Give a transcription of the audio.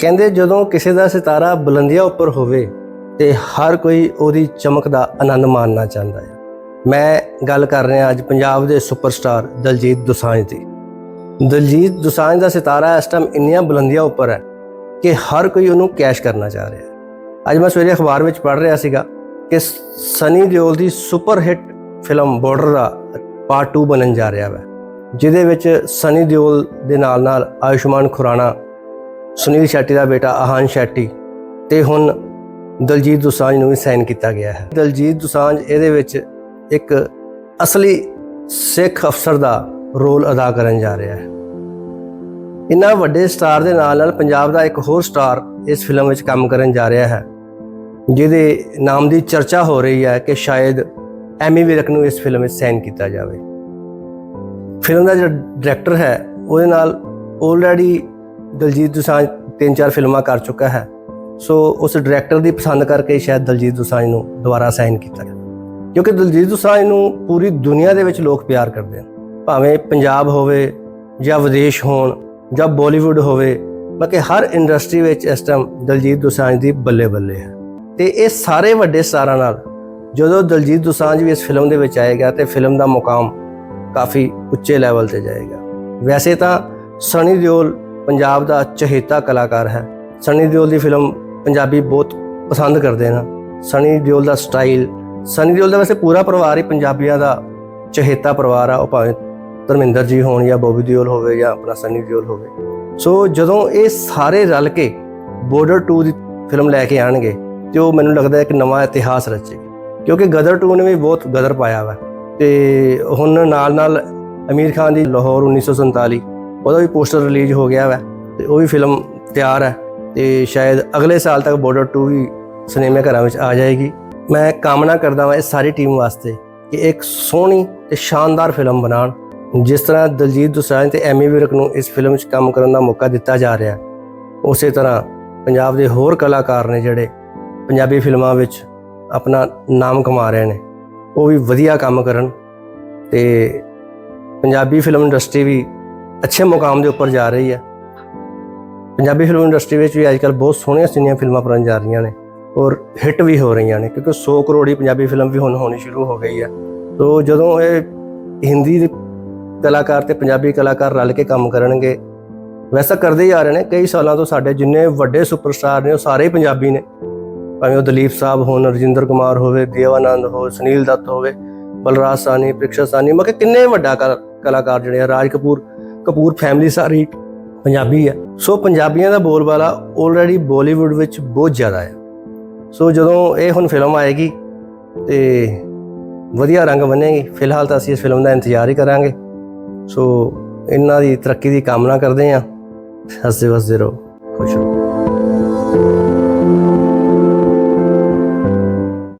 ਕਹਿੰਦੇ ਜਦੋਂ ਕਿਸੇ ਦਾ ਸਿਤਾਰਾ ਬੁਲੰਦੀਆਂ ਉੱਪਰ ਹੋਵੇ ਤੇ ਹਰ ਕੋਈ ਉਹਦੀ ਚਮਕ ਦਾ ਆਨੰਦ ਮਾਣਨਾ ਚਾਹੁੰਦਾ ਹੈ। ਮੈਂ ਗੱਲ ਕਰ ਰਿਹਾ ਅੱਜ ਪੰਜਾਬ ਦੇ ਸੁਪਰਸਟਾਰ ਦਲਜੀਤ ਦੋਸਾਂਝ ਦੀ। ਦਲਜੀਤ ਦੋਸਾਂਝ ਦਾ ਸਿਤਾਰਾ ਇਸ ਟਾਈਮ ਇੰਨੀਆਂ ਬੁਲੰਦੀਆਂ ਉੱਪਰ ਹੈ ਕਿ ਹਰ ਕੋਈ ਉਹਨੂੰ ਕੈਸ਼ ਕਰਨਾ ਚਾਹ ਰਿਹਾ ਹੈ। ਅੱਜ ਮੈਂ ਸਵੇਰੇ ਅਖਬਾਰ ਵਿੱਚ ਪੜ੍ਹ ਰਿਹਾ ਸੀਗਾ ਕਿ ਸਨੀ ਦਿਓਲ ਦੀ ਸੁਪਰ ਹਿੱਟ ਫਿਲਮ ਬਾਰਡਰ ਦਾ ਪਾਰਟ 2 ਬਣਨ ਜਾ ਰਿਹਾ ਹੈ, ਜਿਹਦੇ ਵਿੱਚ ਸਨੀ ਦਿਓਲ ਦੇ ਨਾਲ ਨਾਲ ਆਯੁਸ਼ਮਾਨ ਖੁਰਾਣਾ ਸੁਨੀਲ ਸ਼ੈਟੀ ਦਾ ਬੇਟਾ ਆਹਾਨ ਸ਼ੈਟੀ ਤੇ ਹੁਣ ਦਲਜੀਤ ਦੁਸਾਂਝ ਨੂੰ ਵੀ ਸਾਈਨ ਕੀਤਾ ਗਿਆ ਹੈ। ਦਲਜੀਤ ਦੁਸਾਂਝ ਇਹਦੇ ਵਿੱਚ ਇੱਕ ਅਸਲੀ ਸਿੱਖ ਅਫਸਰ ਦਾ ਰੋਲ ਅਦਾ ਕਰਨ ਜਾ ਰਿਹਾ ਹੈ। ਇਨ੍ਹਾਂ ਵੱਡੇ ਸਟਾਰ ਦੇ ਨਾਲ ਨਾਲ ਪੰਜਾਬ ਦਾ ਇੱਕ ਹੋਰ ਸਟਾਰ ਇਸ ਫਿਲਮ ਵਿੱਚ ਕੰਮ ਕਰਨ ਜਾ ਰਿਹਾ ਹੈ, ਜਿਹਦੇ ਨਾਮ ਦੀ ਚਰਚਾ ਹੋ ਰਹੀ ਹੈ ਕਿ ਸ਼ਾਇਦ ਐਮੀ ਵਿਰਕ ਨੂੰ ਇਸ ਫਿਲਮ ਵਿੱਚ ਸਾਈਨ ਕੀਤਾ ਜਾਵੇ। ਫਿਲਮ ਦਾ ਜਿਹੜਾ ਡਾਇਰੈਕਟਰ ਹੈ, ਉਹਦੇ ਨਾਲ ਆਲਰੇਡੀ ਦਲਜੀਤ ਦੁਸਾਂਝ ਤਿੰਨ ਚਾਰ ਫਿਲਮਾਂ ਕਰ ਚੁੱਕਾ ਹੈ। ਸੋ ਉਸ ਡਾਇਰੈਕਟਰ ਦੀ ਪਸੰਦ ਕਰਕੇ ਸ਼ਾਇਦ ਦਲਜੀਤ ਦੁਸਾਂਝ ਨੂੰ ਦੁਬਾਰਾ ਸਾਈਨ ਕੀਤਾ ਗਿਆ। ਕਿਉਂਕਿ ਦਲਜੀਤ ਦੁਸਾਂਝ ਨੂੰ ਪੂਰੀ ਦੁਨੀਆ ਦੇ ਵਿੱਚ ਲੋਕ ਪਿਆਰ ਕਰਦੇ ਹਨ। ਭਾਵੇਂ ਪੰਜਾਬ ਹੋਵੇ ਜਾਂ ਵਿਦੇਸ਼ ਹੋਣ ਜਾਂ ਬਾਲੀਵੁੱਡ ਹੋਵੇ, ਬਾਕੀ ਹਰ ਇੰਡਸਟਰੀ ਵਿੱਚ ਇਸ ਟਾਈਮ ਦਲਜੀਤ ਦੁਸਾਂਝ ਦੀ ਬੱਲੇ ਬੱਲੇ ਹੈ। ਤੇ ਇਹ ਸਾਰੇ ਵੱਡੇ ਸਟਾਰਾਂ ਨਾਲ ਜਦੋਂ ਦਲਜੀਤ ਦੁਸਾਂਝ ਵੀ ਇਸ ਫਿਲਮ ਦੇ ਵਿੱਚ ਆਏਗਾ ਤੇ ਫਿਲਮ ਦਾ ਮੁਕਾਮ ਕਾਫੀ ਉੱਚੇ ਲੈਵਲ ਤੇ ਜਾਏਗਾ। ਵੈਸੇ ਤਾਂ ਸਨੀ ਦਿਓਲ ਪੰਜਾਬ ਦਾ ਚਹੇਤਾ ਕਲਾਕਾਰ ਹੈ। ਸਨੀ ਦਿਓਲ ਦੀ ਫਿਲਮ ਪੰਜਾਬੀ ਬਹੁਤ ਪਸੰਦ ਕਰਦੇ ਨੇ। ਸਨੀ ਦਿਓਲ ਦਾ ਸਟਾਈਲ, ਸਨੀ ਦਿਓਲ ਦਾ ਵੈਸੇ ਪੂਰਾ ਪਰਿਵਾਰ ਹੀ ਪੰਜਾਬੀਆਂ ਦਾ ਚਹੇਤਾ ਪਰਿਵਾਰ ਆ। ਉਹ ਭਾਵੇਂ ਧਰਮਿੰਦਰ ਜੀ ਹੋਣ ਜਾਂ ਬੋਬੀ ਦਿਓਲ ਹੋਵੇ ਜਾਂ ਆਪਣਾ ਸਨੀ ਦਿਓਲ ਹੋਵੇ। ਸੋ ਜਦੋਂ ਇਹ ਸਾਰੇ ਰਲ ਕੇ ਬਾਰਡਰ 2 ਦੀ ਫਿਲਮ ਲੈ ਕੇ ਆਣਗੇ, ਤੇ ਉਹ ਮੈਨੂੰ ਲੱਗਦਾ ਇੱਕ ਨਵਾਂ ਇਤਿਹਾਸ ਰਚੇਗੀ। ਕਿਉਂਕਿ ਗਦਰ 2 ਨੇ ਵੀ ਬਹੁਤ ਗਦਰ ਪਾਇਆ ਵਾ। ਤੇ ਹੁਣ ਨਾਲ ਨਾਲ ਅਮੀਰ ਖਾਨ ਦੀ ਲਾਹੌਰ 1947 ਉਹਦਾ ਵੀ ਪੋਸਟਰ ਰਿਲੀਜ਼ ਹੋ ਗਿਆ ਵਾ ਤੇ ਉਹ ਵੀ ਫਿਲਮ ਤਿਆਰ ਹੈ ਤੇ ਸ਼ਾਇਦ ਅਗਲੇ ਸਾਲ ਤੱਕ ਬਾਰਡਰ 2 ਵੀ ਸਿਨੇਮਾ ਘਰਾਂ ਵਿੱਚ ਆ ਜਾਏਗੀ। ਮੈਂ ਕਾਮਨਾ ਕਰਦਾ ਹਾਂ ਇਸ ਸਾਰੀ ਟੀਮ ਵਾਸਤੇ ਕਿ ਇੱਕ ਸੋਹਣੀ ਤੇ ਸ਼ਾਨਦਾਰ ਫਿਲਮ ਬਣਾਉਣ, ਜਿਸ ਤਰ੍ਹਾਂ ਦਲਜੀਤ ਦੋਸਾਂਝ ਤੇ ਐਮੀ ਵਿਰਕ ਨੂੰ ਇਸ ਫਿਲਮ 'ਚ ਕੰਮ ਕਰਨ ਦਾ ਮੌਕਾ ਦਿੱਤਾ ਜਾ ਰਿਹਾ ਉਸੇ ਤਰ੍ਹਾਂ ਪੰਜਾਬ ਦੇ ਹੋਰ ਕਲਾਕਾਰ ਨੇ ਜਿਹੜੇ ਪੰਜਾਬੀ ਫਿਲਮਾਂ ਵਿੱਚ ਆਪਣਾ ਨਾਮ ਕਮਾ ਰਹੇ ਨੇ, ਉਹ ਵੀ ਵਧੀਆ ਕੰਮ ਕਰਨ ਤੇ ਪੰਜਾਬੀ ਫਿਲਮ ਇੰਡਸਟਰੀ ਵੀ ਅੱਛੇ ਮੁਕਾਮ ਦੇ ਉੱਪਰ ਜਾ ਰਹੀ ਹੈ। ਪੰਜਾਬੀ ਫਿਲਮ ਇੰਡਸਟਰੀ ਵਿੱਚ ਵੀ ਅੱਜਕੱਲ ਬਹੁਤ ਸੋਹਣੀਆਂ ਸੋਹਣੀਆਂ ਫਿਲਮਾਂ ਬਣ ਜਾ ਰਹੀਆਂ ਨੇ ਔਰ ਹਿੱਟ ਵੀ ਹੋ ਰਹੀਆਂ ਨੇ ਕਿਉਂਕਿ 100 ਕਰੋੜੀ ਪੰਜਾਬੀ ਫਿਲਮ ਵੀ ਹੁਣ ਹੋਣੀ ਸ਼ੁਰੂ ਹੋ ਗਈ ਹੈ। ਤੋਂ ਜਦੋਂ ਇਹ ਹਿੰਦੀ ਦੇ ਕਲਾਕਾਰ ਤੇ ਪੰਜਾਬੀ ਕਲਾਕਾਰ ਰਲ ਕੇ ਕੰਮ ਕਰਨਗੇ, ਵੈਸਾ ਕਰਦੇ ਹੀ ਆ ਰਹੇ ਨੇ, ਕਈ ਸਾਲਾਂ ਤੋਂ ਸਾਡੇ ਜਿੰਨੇ ਵੱਡੇ ਸੁਪਰਸਟਾਰ ਨੇ ਉਹ ਸਾਰੇ ਪੰਜਾਬੀ ਨੇ। ਭਾਵੇਂ ਉਹ ਦਲੀਪ ਸਾਹਿਬ ਹੋਣ, ਰਜਿੰਦਰ ਕੁਮਾਰ ਹੋਵੇ, ਦੇਵਾਨੰਦ ਹੋ ਸੁਨੀਲ ਦੱਤ ਹੋਵੇ, ਬਲਰਾਜ ਸਾਨੀ ਪ੍ਰਿਕਸ਼ਾ ਸਾਨੀ ਮੈਂ ਕਿੰਨੇ ਵੱਡਾ ਕਲਾ- ਕਲਾਕਾਰ ਜਿਹੜੇ ਆ, ਰਾਜ ਕਪੂਰ ਕਪੂਰ ਫੈਮਿਲੀ ਸਾਰੀ ਪੰਜਾਬੀ ਹੈ। ਸੋ ਪੰਜਾਬੀਆਂ ਦਾ ਬੋਲਬਾਲਾ ਆਲਰੇਡੀ ਬਾਲੀਵੁੱਡ ਵਿੱਚ ਬਹੁਤ ਜ਼ਿਆਦਾ ਹੈ। ਸੋ ਜਦੋਂ ਇਹ ਹੁਣ ਫਿਲਮ ਆਏਗੀ ਤੇ ਵਧੀਆ ਰੰਗ ਬੰਨੇਗੀ, ਫਿਲਹਾਲ ਤਾਂ ਅਸੀਂ ਇਸ ਫਿਲਮ ਦਾ ਇੰਤਜ਼ਾਰ ਹੀ ਕਰਾਂਗੇ। ਸੋ ਇਹਨਾਂ ਦੀ ਤਰੱਕੀ ਦੀ ਕਾਮਨਾ ਕਰਦੇ ਹਾਂ। ਹੱਸਦੇ ਵਸਦੇ ਰਹੋ। ਖੁਸ਼ ਰਹੋ।